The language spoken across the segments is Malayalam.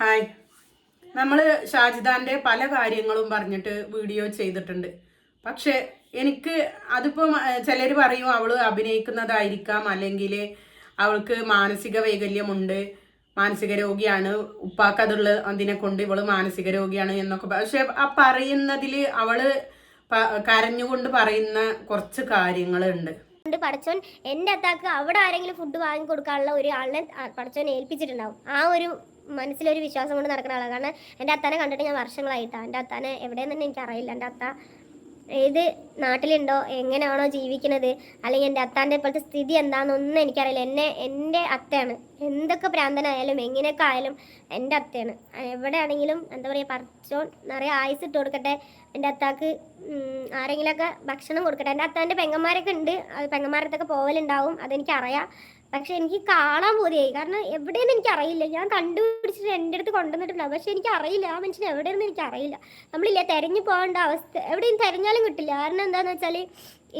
ഹായ്. നമ്മൾ ഷാജിദാന്റെ പല കാര്യങ്ങളും പറഞ്ഞിട്ട് വീഡിയോ ചെയ്തിട്ടുണ്ട്. പക്ഷെ എനിക്ക് അതിപ്പം ചിലർ പറയും അവൾ അഭിനയിക്കുന്നതായിരിക്കാം അല്ലെങ്കിൽ അവൾക്ക് മാനസിക വൈകല്യമുണ്ട് മാനസിക രോഗിയാണ് ഉപ്പാക്കതുള്ള അതിനെ കൊണ്ട് ഇവൾ മാനസിക രോഗിയാണ് എന്നൊക്കെ പക്ഷെ ആ പറയുന്നതിൽ അവൾ കരഞ്ഞുകൊണ്ട് പറയുന്ന കുറച്ച് കാര്യങ്ങളുണ്ട്. ണ്ട് പടച്ചോൻ. എന്റെ അത്താക്ക് അവിടെ ആരെങ്കിലും ഫുഡ് വാങ്ങി കൊടുക്കാനുള്ള ഒരു ആളിനെ പടച്ചോൻ ഏൽപ്പിച്ചിട്ടുണ്ടാവും. ആ ഒരു മനസ്സിലൊരു വിശ്വാസം കൊണ്ട് നടക്കുന്ന ആളാണ് കാരണം എന്റെ അത്താനെ കണ്ടിട്ട് ഞാൻ വർഷങ്ങളായിട്ടാണ് എന്റെ അത്താനെ എവിടെയെന്ന് തന്നെ എനിക്കറിയില്ല. എന്റെ അത്ത ഏത് നാട്ടിലുണ്ടോ എങ്ങനെയാണോ ജീവിക്കുന്നത് അല്ലെങ്കിൽ എന്റെ അത്താന്റെ ഇപ്പോഴത്തെ സ്ഥിതി എന്താണെന്നൊന്നും എനിക്കറിയില്ല. എന്നെ എന്റെ അത്തയാണ്. എന്തൊക്കെ പ്രാന്തനായാലും എങ്ങനെയൊക്കെ ആയാലും എന്റെ അത്തയാണ്. എവിടെയാണെങ്കിലും എന്താ പറയുക പറിച്ചോൺ നിറയെ ആയുസ് ഇട്ട് കൊടുക്കട്ടെ. എന്റെ അത്താക്ക് ആരെങ്കിലുമൊക്കെ ഭക്ഷണം കൊടുക്കട്ടെ. എന്റെ അത്താന്റെ പെങ്ങന്മാരൊക്കെ ഉണ്ട്. അത് പെങ്ങന്മാരത്തൊക്കെ പോവലുണ്ടാവും. അതെനിക്കറിയാം. പക്ഷെ എനിക്ക് കാണാൻ പോലെയായി കാരണം എവിടെയെന്ന് എനിക്ക് അറിയില്ല ഞാൻ കണ്ടുപിടിച്ചിട്ട് എന്റെ അടുത്ത് കൊണ്ടുവന്നിട്ടുണ്ടാവും പക്ഷെ എനിക്ക് അറിയില്ല ആ മനുഷ്യൻ എവിടെയെന്ന് എനിക്ക് അറിയില്ല നമ്മളില്ല തെരഞ്ഞു പോകേണ്ട അവസ്ഥ എവിടെയും തെരഞ്ഞാലും കിട്ടില്ല. കാരണം എന്താണെന്ന് വെച്ചാൽ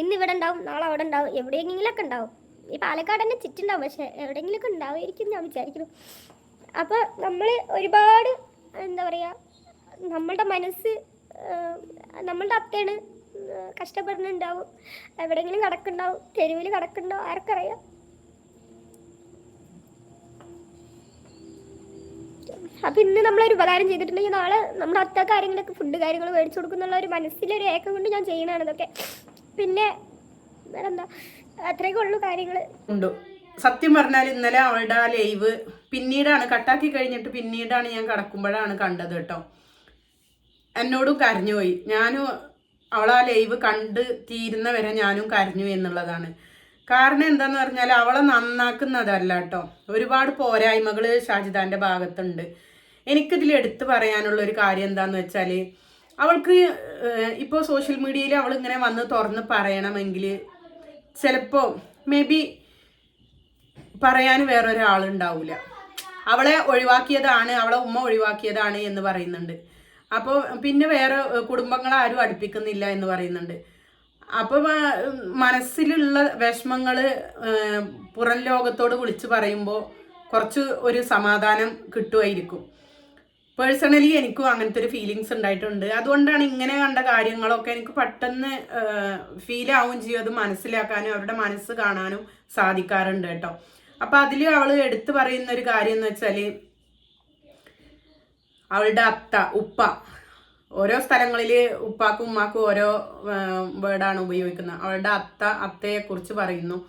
ഇന്ന് ഇവിടെ ഉണ്ടാവും നാളെ അവിടെ ഉണ്ടാവും എവിടെയെങ്കിലൊക്കെ ഉണ്ടാവും. ഈ പാലക്കാട് തന്നെ ചുറ്റുണ്ടാവും. പക്ഷെ എവിടെയെങ്കിലൊക്കെ ഉണ്ടാവുമായിരിക്കും ഞാൻ വിചാരിക്കുന്നു. അപ്പോൾ നമ്മൾ ഒരുപാട് എന്താ പറയുക നമ്മളുടെ മനസ്സ് നമ്മളുടെ അത്തയാണ് ആഹ്, കഷ്ടപ്പെടുന്നുണ്ടാവും. എവിടെയെങ്കിലും കിടക്കുന്നുണ്ടാവും തെരുവിൽ കിടക്കുന്നുണ്ടാവും ആർക്കറിയാം. അപ്പം ഇന്ന് നമ്മളൊരു ഉപകാരം ചെയ്തിട്ടുണ്ടെങ്കിൽ നാളെ നമ്മുടെ അത്ത കാര്യങ്ങളൊക്കെ ഫുഡ് കാര്യങ്ങൾ മേടിച്ചു കൊടുക്കുന്നുള്ള ഒരു മനസ്സിലൊരു ഏക്കം കൊണ്ട് ഞാൻ ചെയ്യണതാണ് ഇതൊക്കെ. പിന്നെ വേറെന്താ? അത്രയൊക്കെ ഉള്ളൂ കാര്യങ്ങൾ ഉണ്ടോ. സത്യം പറഞ്ഞാൽ ഇന്നലെ അവളുടെ ആ ലൈവ് പിന്നീടാണ് കട്ടാക്കി കഴിഞ്ഞിട്ട് പിന്നീടാണ് ഞാൻ കടക്കുമ്പോഴാണ് കണ്ടത് കേട്ടോ. എന്നോടും കരഞ്ഞുപോയി. ഞാനും അവളാ ലൈവ് കണ്ട് തീരുന്ന വരെ ഞാനും കരഞ്ഞു എന്നുള്ളതാണ്. കാരണം എന്താന്ന് പറഞ്ഞാൽ അവളെ നന്നാക്കുന്നതല്ല കേട്ടോ ഒരുപാട് പോരായ്മകൾ ഷാജിദാന്റെ ഭാഗത്തുണ്ട്. എനിക്കിതിൽ എടുത്തു പറയാനുള്ള ഒരു കാര്യം എന്താന്ന് വെച്ചാൽ അവൾക്ക് ഇപ്പോൾ സോഷ്യൽ മീഡിയയിൽ അവൾ ഇങ്ങനെ വന്ന് തുറന്ന് പറയണമെങ്കിൽ ചിലപ്പോൾ മേ ബി പറയാൻ വേറൊരാളുണ്ടാവില്ല അവളെ ഒഴിവാക്കിയതാണ് അവളെ ഉമ്മ ഒഴിവാക്കിയതാണ് എന്ന് പറയുന്നുണ്ട്. അപ്പോൾ പിന്നെ വേറെ കുടുംബങ്ങളാരും അടുപ്പിക്കുന്നില്ല എന്ന് പറയുന്നുണ്ട്. അപ്പം മനസ്സിലുള്ള വിഷമങ്ങൾ പുറം ലോകത്തോട് വിളിച്ചു പറയുമ്പോൾ കുറച്ച് ഒരു സമാധാനം കിട്ടുമായിരിക്കും. പേഴ്സണലി എനിക്കും അങ്ങനത്തെ ഒരു ഫീലിങ്സ് ഉണ്ടായിട്ടുണ്ട്. അതുകൊണ്ടാണ് ഇങ്ങനെ കണ്ട കാര്യങ്ങളൊക്കെ എനിക്ക് പെട്ടെന്ന് ഫീൽ ആവുകയും ചെയ്യും. അത് മനസ്സിലാക്കാനും അവരുടെ മനസ്സ് കാണാനും സാധിക്കാറുണ്ട് കേട്ടോ. അപ്പൊ അതിൽ അവൾ എടുത്തു പറയുന്ന ഒരു കാര്യം എന്ന് വെച്ചാൽ അവളുടെ അത്ത ഉപ്പ ഓരോ സ്ഥലങ്ങളിൽ ഉപ്പാക്കും ഉമ്മാക്കും ഓരോ വേർഡാണ് ഉപയോഗിക്കുന്നത്. അവളുടെ അത്ത അത്തയെ കുറിച്ച് പറയുന്നു.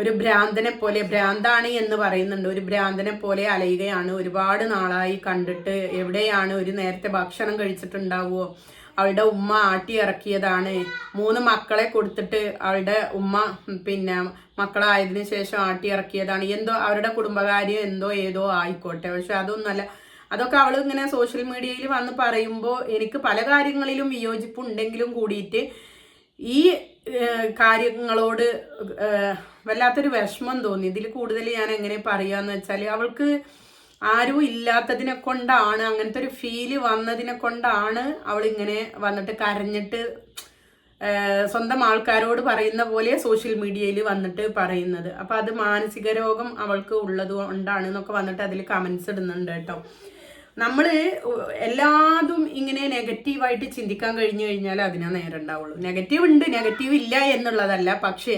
ഒരു ഭ്രാന്തനെ പോലെ ഭ്രാന്താണ് എന്ന് പറയുന്നുണ്ട്. ഒരു ഭ്രാന്തനെ പോലെ അലയുകയാണ്. ഒരുപാട് നാളായി കണ്ടിട്ട് എവിടെയാണ് ഒരു നേരത്തെ ഭക്ഷണം കഴിച്ചിട്ടുണ്ടാവുമോ അവളുടെ ഉമ്മ ആട്ടി ഇറക്കിയതാണ്. മൂന്ന് മക്കളെ കൊടുത്തിട്ട് അവളുടെ ഉമ്മ പിന്നെ മക്കളായതിനു ശേഷം ആട്ടി ഇറക്കിയതാണ്. എന്തോ അവരുടെ കുടുംബകാര്യം എന്തോ ഏതോ ആയിക്കോട്ടെ. പക്ഷെ അതൊന്നല്ല അതൊക്കെ അവൾ ഇങ്ങനെ സോഷ്യൽ മീഡിയയിൽ വന്ന് പറയുമ്പോൾ എനിക്ക് പല കാര്യങ്ങളിലും വിയോജിപ്പ് ഉണ്ടെങ്കിലും കൂടിയിട്ട് ഈ കാര്യങ്ങളോട് വല്ലാത്തൊരു വിഷമം തോന്നി. ഇതിൽ കൂടുതൽ ഞാൻ എങ്ങനെ പറയാന്ന് വെച്ചാൽ അവൾക്ക് ആരും ഇല്ലാത്തതിനെ കൊണ്ടാണ് അങ്ങനത്തെ ഒരു ഫീൽ വന്നതിനെ കൊണ്ടാണ് അവൾ ഇങ്ങനെ വന്നിട്ട് കരഞ്ഞിട്ട് സ്വന്തം ആൾക്കാരോട് പറയുന്ന പോലെ സോഷ്യൽ മീഡിയയിൽ വന്നിട്ട് പറയുന്നത്. അപ്പൊ അത് മാനസിക രോഗം അവൾക്ക് ഉള്ളത് കൊണ്ടാണ് എന്നൊക്കെ വന്നിട്ട് അതിൽ കമന്റ്സ് ഇടുന്നുണ്ട് കേട്ടോ. നമ്മൾ എല്ലാതും ഇങ്ങനെ നെഗറ്റീവായിട്ട് ചിന്തിക്കാൻ കഴിഞ്ഞു കഴിഞ്ഞാൽ അതിനാ നേരം ഉണ്ടാവുള്ളൂ. നെഗറ്റീവ് ഉണ്ട് നെഗറ്റീവ് ഇല്ല എന്നുള്ളതല്ല. പക്ഷേ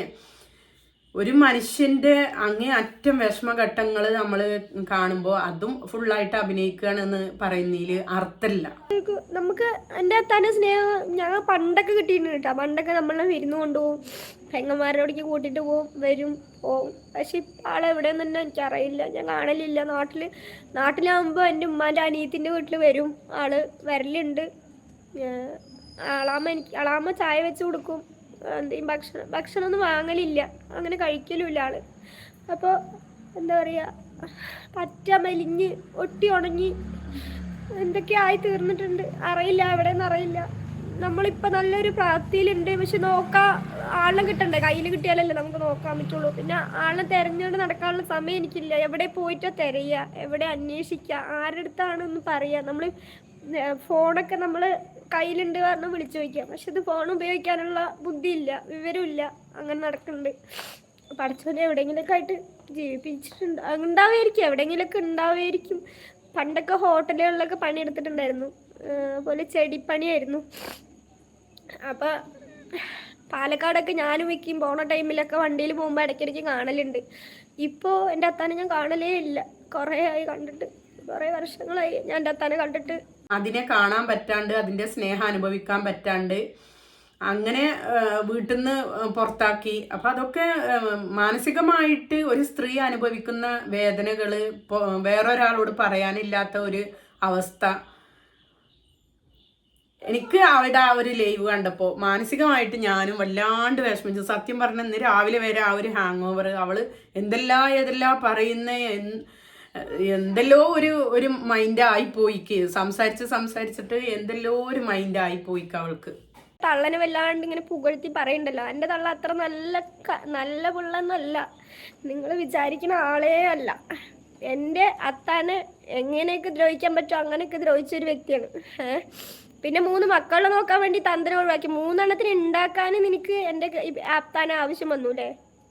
ഒരു മനുഷ്യന്റെ അങ്ങേ അറ്റം വിഷമഘട്ടങ്ങൾ നമ്മൾ കാണുമ്പോൾ അതും ഫുള്ളായിട്ട് അഭിനയിക്കുകയാണെന്ന് പറയുന്നതിൽ അർത്ഥമില്ല. നമുക്ക് എന്റെ തന്നെ സ്നേഹം ഞങ്ങൾ പണ്ടൊക്കെ കിട്ടിയിട്ടുണ്ട് കേട്ടോ. പണ്ടൊക്കെ നമ്മളെ വിരുന്ന് കൊണ്ടുപോകും പെങ്ങന്മാരോടേക്ക് കൂട്ടിയിട്ട് പോകും വരും. പോവും പക്ഷെ ഇപ്പം ആളെവിടെയെന്ന് തന്നെ എനിക്കറിയില്ല. ഞാൻ കാണലില്ല. നാട്ടിൽ നാട്ടിലാകുമ്പോൾ എന്റെ ഉമ്മാന്റെ അനിയത്തിന്റെ വീട്ടിൽ വരും. ആൾ വരലുണ്ട്. അളാമ എനിക്ക് അളാമ ചായ വെച്ച് കൊടുക്കും. എന്തെങ്കിലും ഭക്ഷണം ഭക്ഷണമൊന്നും വാങ്ങലില്ല. അങ്ങനെ കഴിക്കലുമില്ല ആൾ. അപ്പോൾ എന്താ പറയുക പറ്റ മെലിഞ്ഞ് ഒട്ടി ഉണങ്ങി എന്തൊക്കെ ആയി തീർന്നിട്ടുണ്ട്. അറിയില്ല. എവിടെയെന്ന് അറിയില്ല. നമ്മളിപ്പോൾ നല്ലൊരു പ്രാപ്തിയിലുണ്ട്. പക്ഷെ നോക്കാൻ ആളിനെ കിട്ടണ്ടേ? കയ്യിൽ കിട്ടിയാലല്ലേ നമുക്ക് നോക്കാൻ പറ്റുള്ളൂ. പിന്നെ ആളിനെ തിരഞ്ഞുകൊണ്ട് നടക്കാനുള്ള സമയം എനിക്കില്ല. എവിടെ പോയിട്ടോ തിരയുക? എവിടെ അന്വേഷിക്കുക? ആരുടെ അടുത്താണെന്ന് പറയുക? നമ്മൾ ഫോണൊക്കെ നമ്മൾ കയ്യിലുണ്ട് പറഞ്ഞ് വിളിച്ചു ചോദിക്കാം പക്ഷെ ഇത് ഫോൺ ഉപയോഗിക്കാനുള്ള ബുദ്ധിയില്ല വിവരമില്ല. അങ്ങനെ നടക്കുന്നുണ്ട്. പഠിച്ചവനെ എവിടെയെങ്കിലൊക്കെ ആയിട്ട് ജീവിപ്പിച്ചിട്ടുണ്ട്. ഉണ്ടാവുമായിരിക്കും. എവിടെയെങ്കിലൊക്കെ ഉണ്ടാവുമായിരിക്കും. പണ്ടൊക്കെ ഹോട്ടലുകളിലൊക്കെ പണിയെടുത്തിട്ടുണ്ടായിരുന്നു. അതുപോലെ ചെടിപ്പണിയായിരുന്നു. അപ്പോൾ പാലക്കാടൊക്കെ ഞാനും വെക്കും. പോണ ടൈമിലൊക്കെ വണ്ടിയിൽ പോകുമ്പോൾ ഇടയ്ക്കിടയ്ക്ക് കാണലുണ്ട്. ഇപ്പോൾ എന്റെ അത്താനെ ഞാൻ കാണലേ ഇല്ല. കുറേ ആയി കണ്ടിട്ട് കുറേ വർഷങ്ങളായി ഞാൻ എന്റെ അത്താനെ കണ്ടിട്ട്. അതിനെ കാണാൻ പറ്റാണ്ട് അതിന്റെ സ്നേഹം അനുഭവിക്കാൻ പറ്റാണ്ട് അങ്ങനെ വീട്ടിൽ നിന്ന് പുറത്താക്കി. അപ്പൊ അതൊക്കെ മാനസികമായിട്ട് ഒരു സ്ത്രീ അനുഭവിക്കുന്ന വേദനകൾ പൊ- വേറൊരാളോട് പറയാനില്ലാത്ത ഒരു അവസ്ഥ. എനിക്ക് അവരുടെ ആ ഒരു ലൈവ് കണ്ടപ്പോൾ മാനസികമായിട്ട് ഞാനും വല്ലാണ്ട് വിഷമിച്ചു. സത്യം പറഞ്ഞ ഇന്ന് രാവിലെ വരെ ആ ഒരു ഹാങ് ഓവർ അവൾ എന്തെല്ലാം ഏതെല്ലാം പറയുന്ന എന്തെല്ലോ ഒരു ഒരു മൈൻഡ് ആയിപ്പോയിക്ക് സംസാരിച്ച് സംസാരിച്ചിട്ട് എന്തെല്ലോ ഒരു മൈൻഡ് ആയിപ്പോയിക്ക് അവൾക്ക്. തള്ളനെ വല്ലാണ്ട് ഇങ്ങനെ പുകഴ്ത്തി പറയണ്ടല്ലോ. എന്റെ തള്ള അത്ര നല്ല നല്ല പിള്ളന്നല്ല നിങ്ങൾ വിചാരിക്കുന്ന ആളേ അല്ല. എന്റെ അത്താന് എങ്ങനെയൊക്കെ ദ്രോഹിക്കാൻ പറ്റുമോ അങ്ങനെയൊക്കെ ദ്രോഹിച്ച ഒരു വ്യക്തിയാണ്. ഏഹ്? പിന്നെ മൂന്ന് മക്കളെ നോക്കാൻ വേണ്ടി തന്ത്രം ഒഴിവാക്കി. മൂന്നെണ്ണത്തിന് ഉണ്ടാക്കാൻ നിനക്ക് എന്റെ ആപ്താൻ ആവശ്യം വന്നു അല്ലേ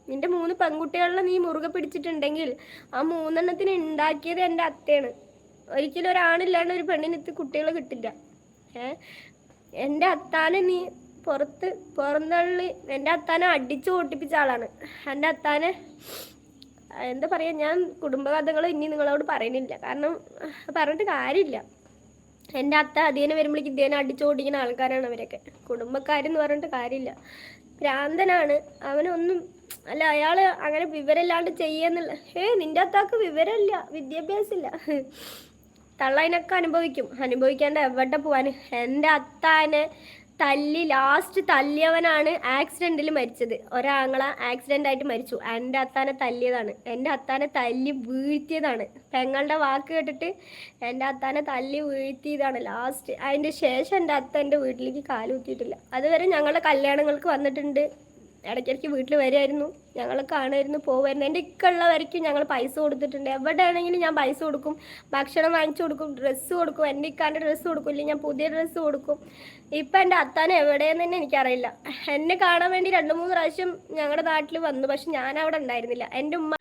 നിന്റെ മൂന്ന് പെൺകുട്ടികളെ നീ മുറുകെ പിടിച്ചിട്ടുണ്ടെങ്കിൽ ആ മൂന്നെണ്ണത്തിന് ഉണ്ടാക്കിയത് എന്റെ അത്തയാണ്. ഒരിക്കലും ഒരാണില്ലാണ്ട് ഒരു പെണ്ണിന് ഇത് കുട്ടികളെ കിട്ടില്ല. ഏഹ് എന്റെ അത്താനെ നീ പുറത്ത് പുറന്തള്ളി എന്റെ അത്താനെ അടിച്ചു ഓട്ടിപ്പിച്ച ആളാണ്. എന്റെ അത്താനെ എന്താ പറയുക ഞാൻ കുടുംബകഥകൾ ഇനി നിങ്ങളോട് പറയുന്നില്ല. കാരണം പറഞ്ഞിട്ട് കാര്യമില്ല. എന്റെ അത്ത അധീനം വരുമ്പോഴേക്ക് ഇദ്ദേഹം അടിച്ചോടിക്കുന്ന ആൾക്കാരാണ് അവരൊക്കെ. കുടുംബക്കാരെന്ന് പറഞ്ഞിട്ട് കാര്യമില്ല. ഭ്രാന്തനാണ്. അവനൊന്നും അല്ല അയാൾ അങ്ങനെ വിവരമില്ലാണ്ട് ചെയ്യാന്നുള്ള ഏ നിന്റെ അത്താക്ക് വിവരമില്ല വിദ്യാഭ്യാസമില്ല. തള്ളതിനൊക്കെ അനുഭവിക്കും. അനുഭവിക്കാണ്ട് എവിടെ പോവാൻ? എന്റെ അത്താനെ തല്ലി ലാസ്റ്റ് തല്ലിയവനാണ് ആക്സിഡന്റിൽ മരിച്ചത്. ഒരാങ്ങള ആക്സിഡന്റ് ആയിട്ട് മരിച്ചു. എന്റെ അത്താനെ തല്ലിയതാണ്. എന്റെ അത്താനെ തല്ലി വീഴ്ത്തിയതാണ്. പെങ്ങളുടെ വാക്ക് കേട്ടിട്ട് എന്റെ അത്താനെ തല്ലി വീഴ്ത്തിയതാണ് ലാസ്റ്റ് അതിന്റെ ശേഷം എന്റെ അത്ത എന്റെ വീട്ടിലേക്ക് കാലുകുത്തിയിട്ടില്ല അതുവരെ ഞങ്ങളുടെ കല്യാണങ്ങൾക്ക് വന്നിട്ടുണ്ട്. ഇടയ്ക്കിടയ്ക്ക് വീട്ടിൽ വരുമായിരുന്നു. ഞങ്ങൾ കാണുമായിരുന്നു പോകുമായിരുന്നു എന്റെ ഇക്കുള്ള വരയ്ക്കും ഞങ്ങൾ പൈസ കൊടുത്തിട്ടുണ്ട്. എവിടെയാണെങ്കിലും ഞാൻ പൈസ കൊടുക്കും. ഭക്ഷണം വാങ്ങിച്ചു കൊടുക്കും ഡ്രസ്സ് കൊടുക്കും. എന്റെ ഇക്കാന്റെ ഡ്രസ്സ് കൊടുക്കും. ഇല്ലെങ്കിൽ ഞാൻ പുതിയ ഡ്രസ്സ് കൊടുക്കും. ഇപ്പം എന്റെ അത്താൻ എവിടെയെന്ന് തന്നെ എനിക്കറിയില്ല. എന്നെ കാണാൻ വേണ്ടി രണ്ട് മൂന്ന് പ്രാവശ്യം ഞങ്ങളുടെ നാട്ടിൽ വന്നു. പക്ഷെ ഞാൻ അവിടെ ഉണ്ടായിരുന്നില്ല. എന്റെ ഉമ്മ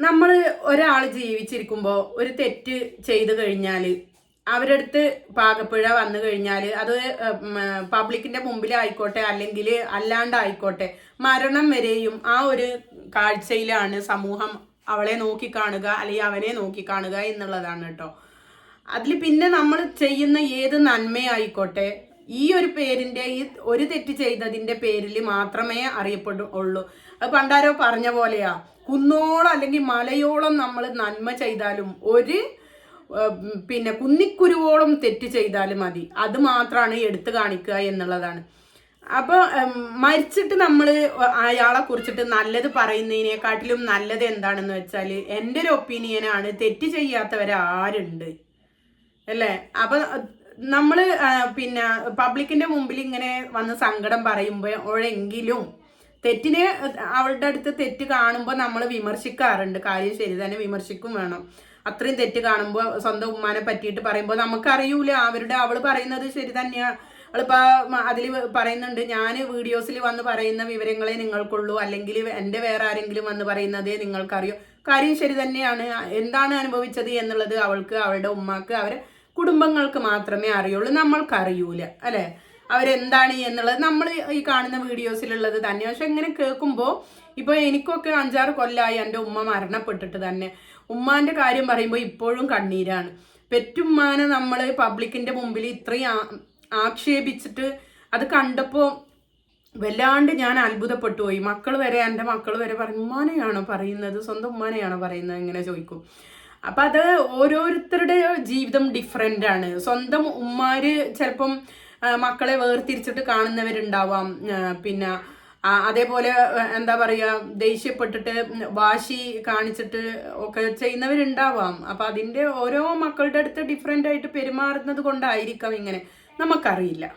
നമ്മൾ ഒരാൾ ജീവിച്ചിരിക്കുമ്പോൾ ഒരു തെറ്റ് ചെയ്തു കഴിഞ്ഞാൽ അവരുടെ പാകപ്പുഴ വന്നു കഴിഞ്ഞാൽ അത് പബ്ലിക്കിന്റെ മുമ്പിലായിക്കോട്ടെ അല്ലെങ്കിൽ അല്ലാണ്ടായിക്കോട്ടെ മരണം വരെയും ആ ഒരു കാഴ്ചയിലാണ് സമൂഹം അവളെ നോക്കിക്കാണുക അല്ലെങ്കിൽ അവനെ നോക്കിക്കാണുക എന്നുള്ളതാണ് കേട്ടോ. അതിൽ പിന്നെ നമ്മൾ ചെയ്യുന്ന ഏത് നന്മയായിക്കോട്ടെ ഈ ഒരു പേരിന്റെ ഈ ഒരു തെറ്റ് ചെയ്തതിന്റെ പേരിൽ മാത്രമേ അറിയപ്പെടുള്ളൂ അത് പണ്ടാരോ പറഞ്ഞ പോലെയാ കുന്നോളം അല്ലെങ്കിൽ മലയോളം നമ്മൾ നന്മ ചെയ്താലും ഒരു പിന്നെ കുന്നിക്കുരുവോളം തെറ്റ് ചെയ്താൽ മതി. അത് മാത്രമാണ് എടുത്തു കാണിക്കുക എന്നുള്ളതാണ്. അപ്പോൾ മരിച്ചിട്ട് നമ്മൾ അയാളെ കുറിച്ചിട്ട് നല്ലത് പറയുന്നതിനെക്കാട്ടിലും നല്ലത് എന്താണെന്ന് വെച്ചാൽ എന്റെ ഒരു ഒപ്പീനിയനാണ് തെറ്റ് ചെയ്യാത്തവരാരുണ്ട് അല്ലേ? അപ്പൊ നമ്മൾ പിന്നെ പബ്ലിക്കിന്റെ മുമ്പിൽ ഇങ്ങനെ വന്ന് സങ്കടം പറയുമ്പോഴെങ്കിലും തെറ്റിനെ അവളുടെ അടുത്ത് തെറ്റ് കാണുമ്പോൾ നമ്മൾ വിമർശിക്കാറുണ്ട്. കാര്യം ശരി തന്നെ വിമർശിക്കും വേണം. അത്രയും തെറ്റ് കാണുമ്പോൾ സ്വന്തം ഉമ്മാനെ പറ്റിയിട്ട് പറയുമ്പോൾ നമുക്കറിയൂല. അവരുടെ അവൾ പറയുന്നത് ശരി തന്നെയാണ് അവളിപ്പോൾ അതിൽ പറയുന്നുണ്ട് ഞാൻ വീഡിയോസിൽ വന്ന് പറയുന്ന വിവരങ്ങളെ നിങ്ങൾക്കുള്ളൂ. അല്ലെങ്കിൽ എന്റെ വേറെ ആരെങ്കിലും വന്ന് പറയുന്നതേ നിങ്ങൾക്കറിയൂ. കാര്യം ശരി തന്നെയാണ്. എന്താണ് അനുഭവിച്ചത് എന്നുള്ളത് അവൾക്ക് അവളുടെ ഉമ്മാക്ക് അവരെ കുടുംബങ്ങൾക്ക് മാത്രമേ അറിയുള്ളൂ. നമ്മൾക്കറിയൂല. അല്ലെ? അവരെന്താണ് എന്നുള്ളത് നമ്മൾ ഈ കാണുന്ന വീഡിയോസിലുള്ളത് തന്നെ. പക്ഷെ ഇങ്ങനെ കേൾക്കുമ്പോൾ ഇപ്പോൾ എനിക്കൊക്കെ അഞ്ചാറ് കൊല്ലമായി എന്റെ ഉമ്മ മരണപ്പെട്ടിട്ട് തന്നെ. ഉമ്മാന്റെ കാര്യം പറയുമ്പോൾ ഇപ്പോഴും കണ്ണീരാണ്. പെറ്റുമ്മാനെ നമ്മൾ പബ്ലിക്കിന്റെ മുമ്പിൽ ഇത്രയും ആക്ഷേപിച്ചിട്ട് അത് കണ്ടപ്പോൾ വല്ലാണ്ട് ഞാൻ അത്ഭുതപ്പെട്ടു പോയി. മക്കൾ വരെ എന്റെ മക്കൾ വരെ പറഞ്ഞു ഉമ്മാനെയാണോ പറയുന്നത്? സ്വന്തം ഉമ്മാനെയാണോ പറയുന്നത്? ഇങ്ങനെ ചോദിക്കും. അപ്പം അത് ഓരോരുത്തരുടെ ജീവിതം ഡിഫറെന്റ് ആണ്. സ്വന്തം ഉമ്മാര് ചിലപ്പം മക്കളെ വേർതിരിച്ചിട്ട് കാണുന്നവരുണ്ടാവാം. പിന്നെ അതേപോലെ എന്താ പറയുക ദേഷ്യപ്പെട്ടിട്ട് വാശി കാണിച്ചിട്ട് ഒക്കെ ചെയ്യുന്നവരുണ്ടാവാം. അപ്പൊ അതിന്റെ ഓരോ മക്കളുടെ അടുത്ത് ഡിഫറെന്റ് ആയിട്ട് പെരുമാറുന്നത് കൊണ്ടായിരിക്കാം ഇങ്ങനെ. നമുക്കറിയില്ല.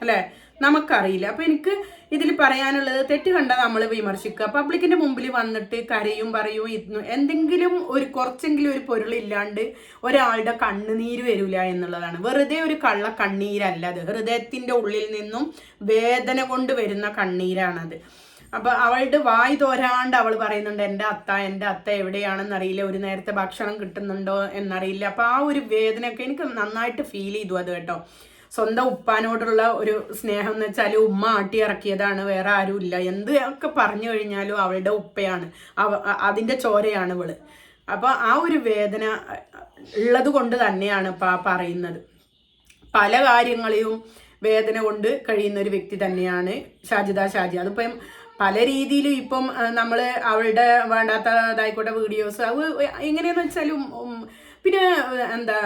അല്ലേ? നമുക്കറിയില്ല. അപ്പോൾ എനിക്ക് ഇതിൽ പറയാനുള്ളത് തെറ്റ് കണ്ടാൽ നമ്മൾ വിമർശിക്കുക. പബ്ലിക്കിന്റെ മുമ്പിൽ വന്നിട്ട് കരയും പറയും ഇന്ന് എന്തെങ്കിലും ഒരു കുറച്ചെങ്കിലും ഒരു പൊരുളില്ലാണ്ട് ഒരാളുടെ കണ്ണുനീര് വരില്ല എന്നുള്ളതാണ്. വെറുതെ ഒരു കള്ള കണ്ണീരല്ല അത്. ഹൃദയത്തിന്റെ ഉള്ളിൽ നിന്നും വേദന കൊണ്ട് വരുന്ന കണ്ണീരാണത്. അപ്പൊ അവളുടെ വായി തോരാണ്ട് അവൾ പറയുന്നുണ്ട് എന്റെ അത്ത എന്റെ അത്ത എവിടെയാണെന്ന് അറിയില്ല. ഒരു നേരത്തെ ഭക്ഷണം കിട്ടുന്നുണ്ടോ എന്നറിയില്ല. അപ്പോൾ ആ ഒരു വേദനയൊക്കെ എനിക്ക് നന്നായിട്ട് ഫീൽ ചെയ്തു അത് കേട്ടോ. സ്വന്തം ഉപ്പാനോടുള്ള ഒരു സ്നേഹം എന്ന് വെച്ചാൽ ഉമ്മ ആട്ടി ഇറക്കിയതാണ് വേറെ ആരുമില്ല. എന്ത് ഒക്കെ പറഞ്ഞു കഴിഞ്ഞാലും അവളുടെ ഉപ്പയാണ്. അവ അതിന്റെ ചോരയാണ് ഇവൾ. അപ്പോൾ ആ ഒരു വേദന ഉള്ളത് കൊണ്ട് തന്നെയാണ് ഇപ്പൊ പറയുന്നത്. പല കാര്യങ്ങളെയും വേദന കൊണ്ട് കഴിയുന്ന ഒരു വ്യക്തി തന്നെയാണ് ഷാജിദ ഷാജി. അതിപ്പം പല രീതിയിലും ഇപ്പം നമ്മൾ അവളുടെ വേണ്ടാത്തതായിക്കോട്ടെ വീഡിയോസ് അത് എങ്ങനെയാന്ന് വെച്ചാലും പിന്നെ എന്താ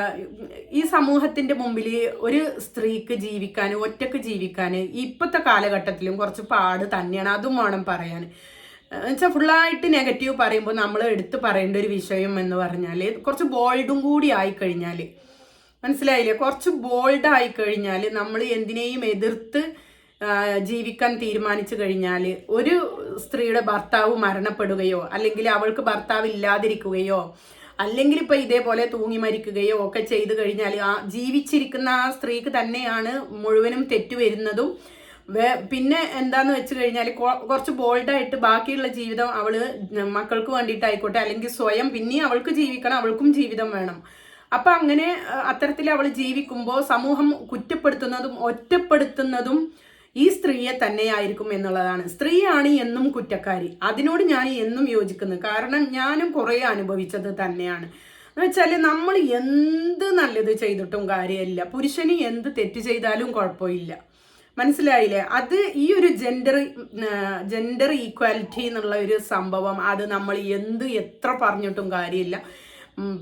ഈ സമൂഹത്തിന്റെ മുമ്പിൽ ഒരു സ്ത്രീക്ക് ജീവിക്കാൻ ഒറ്റയ്ക്ക് ജീവിക്കാൻ ഇപ്പോഴത്തെ കാലഘട്ടത്തിലും കുറച്ച് പാട് തന്നെയാണ്. അതും വേണം പറയാൻ. എന്നുവെച്ചാൽ ഫുള്ളായിട്ട് നെഗറ്റീവ് പറയുമ്പോൾ നമ്മൾ എടുത്ത് പറയേണ്ട ഒരു വിഷയം എന്ന് പറഞ്ഞാൽ കുറച്ച് ബോൾഡും കൂടി ആയിക്കഴിഞ്ഞാൽ മനസ്സിലായില്ലേ? കുറച്ച് ബോൾഡ് ആയി കഴിഞ്ഞാൽ നമ്മൾ എന്തിനേയും എതിർത്ത് ജീവിക്കാൻ തീരുമാനിച്ചു കഴിഞ്ഞാൽ ഒരു സ്ത്രീയുടെ ഭർത്താവ് മരണപ്പെടുകയോ അല്ലെങ്കിൽ അവൾക്ക് ഭർത്താവ് ഇല്ലാതിരിക്കുകയോ അല്ലെങ്കിൽ ഇപ്പൊ ഇതേപോലെ തൂങ്ങി മരിക്കുകയോ ഒക്കെ ചെയ്തു കഴിഞ്ഞാൽ ആ ജീവിച്ചിരിക്കുന്ന ആ സ്ത്രീക്ക് തന്നെയാണ് മുഴുവനും തെറ്റു വരുന്നതും. പിന്നെ എന്താന്ന് വെച്ച് കഴിഞ്ഞാൽ കുറച്ച് ബോൾഡായിട്ട് ബാക്കിയുള്ള ജീവിതം അവൾ മക്കൾക്ക് വേണ്ടിയിട്ടായിക്കോട്ടെ അല്ലെങ്കിൽ സ്വയം പിന്നെ അവൾക്ക് ജീവിക്കണം അവൾക്കും ജീവിതം വേണം. അപ്പൊ അങ്ങനെ അത്തരത്തിൽ അവൾ ജീവിക്കുമ്പോൾ സമൂഹം കുറ്റപ്പെടുത്തുന്നതും ഒറ്റപ്പെടുത്തുന്നതും ഈ സ്ത്രീയെ തന്നെയായിരിക്കും എന്നുള്ളതാണ്. സ്ത്രീയാണ് എന്നും കുറ്റക്കാരി. അതിനോട് ഞാൻ എന്നും യോജിക്കുന്നു. കാരണം ഞാനും കുറേ അനുഭവിച്ചത് തന്നെയാണ്. എന്ന് വെച്ചാൽ നമ്മൾ എന്ത് നല്ലത് ചെയ്തിട്ടും കാര്യമില്ല. പുരുഷന് എന്ത് തെറ്റ് ചെയ്താലും കുഴപ്പമില്ല. മനസ്സിലായില്ലേ? അത് ഈ ഒരു ജെൻഡർ ജെൻഡർ ഈക്വാലിറ്റി എന്നുള്ള ഒരു സംഭവം അത് നമ്മൾ എന്ത് എത്ര പറഞ്ഞിട്ടും കാര്യമില്ല.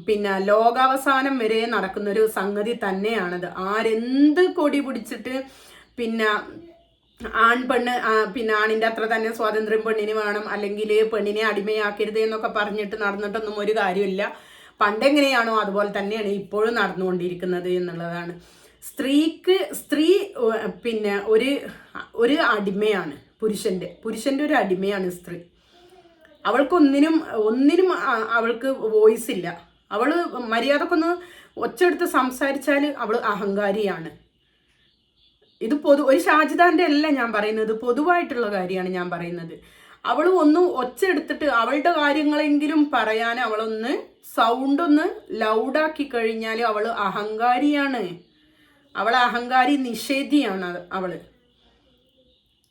പിന്നെ ലോകാവസാനം വരെ നടക്കുന്നൊരു സംഗതി തന്നെയാണത്. ആരെന്ത് കൊടി പിടിച്ചിട്ട് പിന്നെ ആൺ പെണ്ണ് പിന്നെ ആണിന്റെ അത്ര തന്നെ സ്വാതന്ത്ര്യം പെണ്ണിന് വേണം അല്ലെങ്കിൽ പെണ്ണിനെ അടിമയാക്കരുത് എന്നൊക്കെ പറഞ്ഞിട്ട് നടന്നിട്ടൊന്നും ഒരു കാര്യമില്ല. പണ്ടെങ്ങനെയാണോ അതുപോലെ തന്നെയാണ് ഇപ്പോഴും നടന്നുകൊണ്ടിരിക്കുന്നത് എന്നുള്ളതാണ്. സ്ത്രീക്ക് സ്ത്രീ പിന്നെ ഒരു ഒരു അടിമയാണ് പുരുഷന്റെ പുരുഷന്റെ ഒരു അടിമയാണ് സ്ത്രീ. അവൾക്കൊന്നിനും ഒന്നിനും അവൾക്ക് വോയിസ് ഇല്ല. അവൾ മര്യാദക്കൊന്ന് ഒച്ചെടുത്ത് സംസാരിച്ചാൽ അവൾ അഹങ്കാരിയാണ്. ഇത് പൊതു ഒരു ഷാജിദാന്റെ അല്ല ഞാൻ പറയുന്നത്. പൊതുവായിട്ടുള്ള കാര്യമാണ് ഞാൻ പറയുന്നത്. അവൾ ഒന്ന് ഒച്ച എടുത്തിട്ട് അവളുടെ കാര്യങ്ങളെങ്കിലും പറയാൻ അവളൊന്ന് സൗണ്ട് ഒന്ന് ലൗഡാക്കി കഴിഞ്ഞാൽ അവൾ അഹങ്കാരിയാണ്. അവൾ അഹങ്കാരി നിഷേധിയാണ് അവൾ.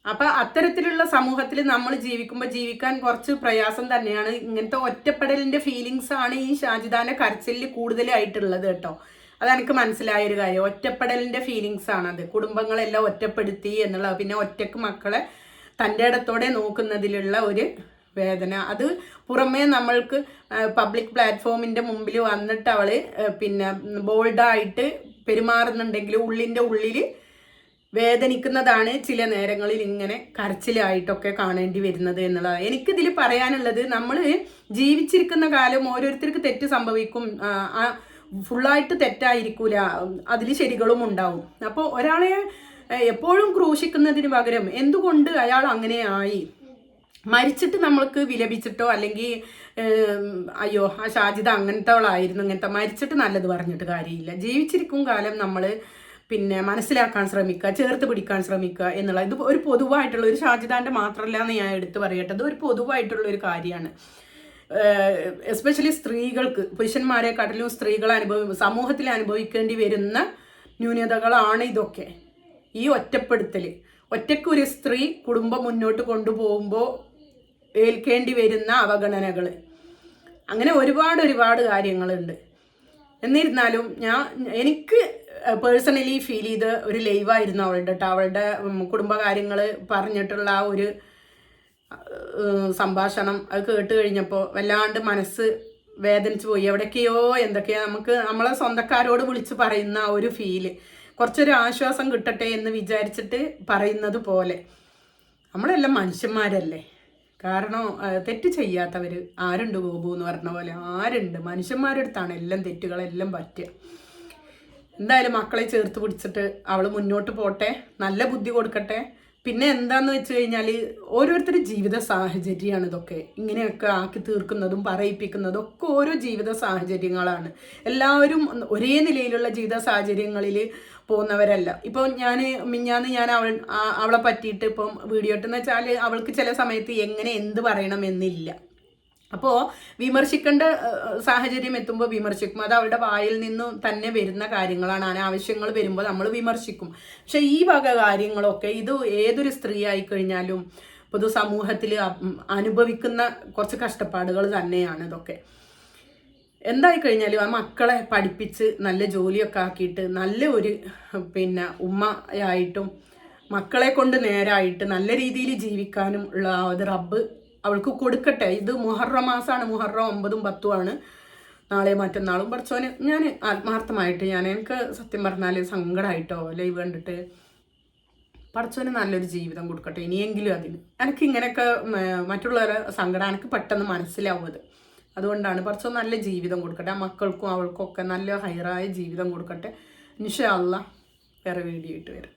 അപ്പൊ അത്തരത്തിലുള്ള സമൂഹത്തിൽ നമ്മൾ ജീവിക്കുമ്പോൾ ജീവിക്കാൻ കുറച്ച് പ്രയാസം തന്നെയാണ്. ഇങ്ങനത്തെ ഒറ്റപ്പെടലിന്റെ ഫീലിങ്സ് ആണ് ഈ ഷാജിദാന്റെ കരച്ചിലിൽ കൂടുതലായിട്ടുള്ളത് കേട്ടോ. അതെനിക്ക് മനസ്സിലായ ഒരു കാര്യം. ഒറ്റപ്പെടലിന്റെ ഫീലിങ്സ് ആണത്. കുടുംബങ്ങളെല്ലാം ഒറ്റപ്പെടുത്തി എന്നുള്ള പിന്നെ ഒറ്റയ്ക്ക് മക്കളെ തന്റെ ഇടത്തോടെ നോക്കുന്നതിലുള്ള ഒരു വേദന. അത് പുറമേ നമ്മൾക്ക് പബ്ലിക് പ്ലാറ്റ്ഫോമിന്റെ മുമ്പിൽ വന്നിട്ട് അവൾ പിന്നെ ബോൾഡായിട്ട് പെരുമാറുന്നുണ്ടെങ്കിൽ ഉള്ളിന്റെ ഉള്ളിൽ വേദനിക്കുന്നതാണ് ചില നേരങ്ങളിൽ ഇങ്ങനെ കരച്ചിലായിട്ടൊക്കെ കാണേണ്ടി വരുന്നത് എന്നുള്ളതാണ് എനിക്കിതിൽ പറയാനുള്ളത് നമ്മൾ ജീവിച്ചിരിക്കുന്ന കാലം ഓരോരുത്തർക്ക് തെറ്റ് സംഭവിക്കും. ഫുള്ളായിട്ട് തെറ്റായിരിക്കൂല. അതിൽ ശരികളും ഉണ്ടാവും. അപ്പോൾ ഒരാളെ എപ്പോഴും ക്രൂശിക്കുന്നതിന് പകരം എന്തുകൊണ്ട് അയാൾ അങ്ങനെ ആയി മരിച്ചിട്ട് നമ്മൾക്ക് വിലപിച്ചിട്ടോ അല്ലെങ്കിൽ അയ്യോ ആ ഷാജിത അങ്ങനത്തെ ആളായിരുന്നു ഇങ്ങനത്തെ മരിച്ചിട്ട് നല്ലത് പറഞ്ഞിട്ട് കാര്യമില്ല. ജീവിച്ചിരിക്കും കാലം നമ്മൾ പിന്നെ മനസ്സിലാക്കാൻ ശ്രമിക്കുക ചേർത്ത് പിടിക്കാൻ ശ്രമിക്കുക എന്നുള്ള ഇത് ഒരു പൊതുവായിട്ടുള്ള ഒരു ഷാജിദാന്റെ മാത്രമല്ല എന്ന് ഞാൻ എടുത്തു പറയട്ടെ ഒരു പൊതുവായിട്ടുള്ള ഒരു കാര്യമാണ്. എസ്പെഷ്യലി സ്ത്രീകൾക്ക് പുരുഷന്മാരെക്കാട്ടിലും സ്ത്രീകൾ അനുഭവി സമൂഹത്തിൽ അനുഭവിക്കേണ്ടി വരുന്ന ന്യൂനതകളാണ് ഇതൊക്കെ. ഈ ഒറ്റപ്പെടുത്തൽ ഒറ്റയ്ക്ക് ഒരു സ്ത്രീ കുടുംബം മുന്നോട്ട് കൊണ്ടുപോകുമ്പോൾ ഏൽക്കേണ്ടി വരുന്ന അവഗണനകൾ അങ്ങനെ ഒരുപാട് ഒരുപാട് കാര്യങ്ങളുണ്ട്. എന്നിരുന്നാലും ഞാൻ എനിക്ക് പേഴ്സണലി ഫീൽ ചെയ്ത് ഒരു ലൈവായിരുന്നു അവളുടെ കേട്ടോ അവളുടെ കുടുംബകാര്യങ്ങൾ പറഞ്ഞിട്ടുള്ള ആ ഒരു സംഭാഷണം അത് കേട്ട് കഴിഞ്ഞപ്പോൾ വല്ലാണ്ട് മനസ്സ് വേദനിച്ച് പോയി. എവിടേക്കെയോ എന്തൊക്കെയോ നമുക്ക് നമ്മളെ സ്വന്തക്കാരോട് വിളിച്ച് പറയുന്ന ആ ഒരു ഫീൽ കുറച്ചൊരു ആശ്വാസം കിട്ടട്ടെ എന്ന് വിചാരിച്ചിട്ട് പറയുന്നത് പോലെ. നമ്മളെല്ലാം മനുഷ്യന്മാരല്ലേ? കാരണം തെറ്റ് ചെയ്യാത്തവർ ആരുണ്ട് ഗോപു എന്ന് പറഞ്ഞ പോലെ? ആരുണ്ട്? മനുഷ്യന്മാരുടെ അടുത്താണ് എല്ലാം തെറ്റുകളെല്ലാം പറ്റുക. എന്തായാലും മക്കളെ ചേർത്ത് പിടിച്ചിട്ട് അവൾ മുന്നോട്ട് പോട്ടെ. നല്ല ബുദ്ധി കൊടുക്കട്ടെ. പിന്നെ എന്താന്ന് വെച്ച് കഴിഞ്ഞാൽ ഓരോരുത്തരുടെ ജീവിത സാഹചര്യമാണ് ഇതൊക്കെ. ഇങ്ങനെയൊക്കെ ആക്കി തീർക്കുന്നതും പറയിപ്പിക്കുന്നതും ഒക്കെ ഓരോ ജീവിത സാഹചര്യങ്ങളാണ്. എല്ലാവരും ഒരേ നിലയിലുള്ള ജീവിത സാഹചര്യങ്ങളിൽ പോകുന്നവരല്ല. ഇപ്പോൾ ഞാൻ മിഞ്ഞാന്ന് ഞാൻ അവൾ അവളെ പറ്റിയിട്ട് ഇപ്പം വീഡിയോ ഇട്ടെന്ന് വെച്ചാൽ അവൾക്ക് ചില സമയത്ത് എങ്ങനെ എന്ത് പറയണം എന്നില്ല. അപ്പോൾ വിമർശിക്കേണ്ട സാഹചര്യം എത്തുമ്പോൾ വിമർശിക്കും. അത് അവരുടെ വായിൽ നിന്നും തന്നെ വരുന്ന കാര്യങ്ങളാണ്. അനാവശ്യങ്ങൾ വരുമ്പോൾ നമ്മൾ വിമർശിക്കും. പക്ഷെ ഈ വക കാര്യങ്ങളൊക്കെ ഇത് ഏതൊരു സ്ത്രീ ആയിക്കഴിഞ്ഞാലും പൊതുസമൂഹത്തിൽ അനുഭവിക്കുന്ന കുറച്ച് കഷ്ടപ്പാടുകൾ തന്നെയാണ് ഇതൊക്കെ. എന്തായി കഴിഞ്ഞാലും ആ മക്കളെ പഠിപ്പിച്ച് നല്ല ജോലിയൊക്കെ ആക്കിയിട്ട് നല്ല ഒരു പിന്നെ ഉമ്മയായിട്ടും മക്കളെ കൊണ്ട് നേരായിട്ട് നല്ല രീതിയിൽ ജീവിക്കാനും ഉള്ള ഒരു റബ്ബ് അവൾക്ക് കൊടുക്കട്ടെ. ഇത് മുഹറ മാസമാണ് മുഹറം ഒമ്പതും പത്തുമാണ് നാളെ മറ്റന്നാളും. പഠിച്ചോന് ഞാൻ ആത്മാർത്ഥമായിട്ട് ഞാൻ എനിക്ക് സത്യം പറഞ്ഞാൽ സങ്കടമായിട്ടോ ലൈവ് കണ്ടിട്ട് പഠിച്ചോന് നല്ലൊരു ജീവിതം കൊടുക്കട്ടെ. ഇനിയെങ്കിലും അതിന്. എനിക്ക് ഇങ്ങനെയൊക്കെ മറ്റുള്ളവരെ സങ്കടം എനിക്ക് പെട്ടെന്ന് മനസ്സിലാവുന്നത് അതുകൊണ്ടാണ് പഠിച്ചോ നല്ല ജീവിതം കൊടുക്കട്ടെ. ആ മക്കൾക്കും അവൾക്കും ഒക്കെ നല്ല ഹൈറായ ജീവിതം കൊടുക്കട്ടെ. ഇൻഷാ അല്ല വേറെ വീഡിയോ ഇട്ട് വരും.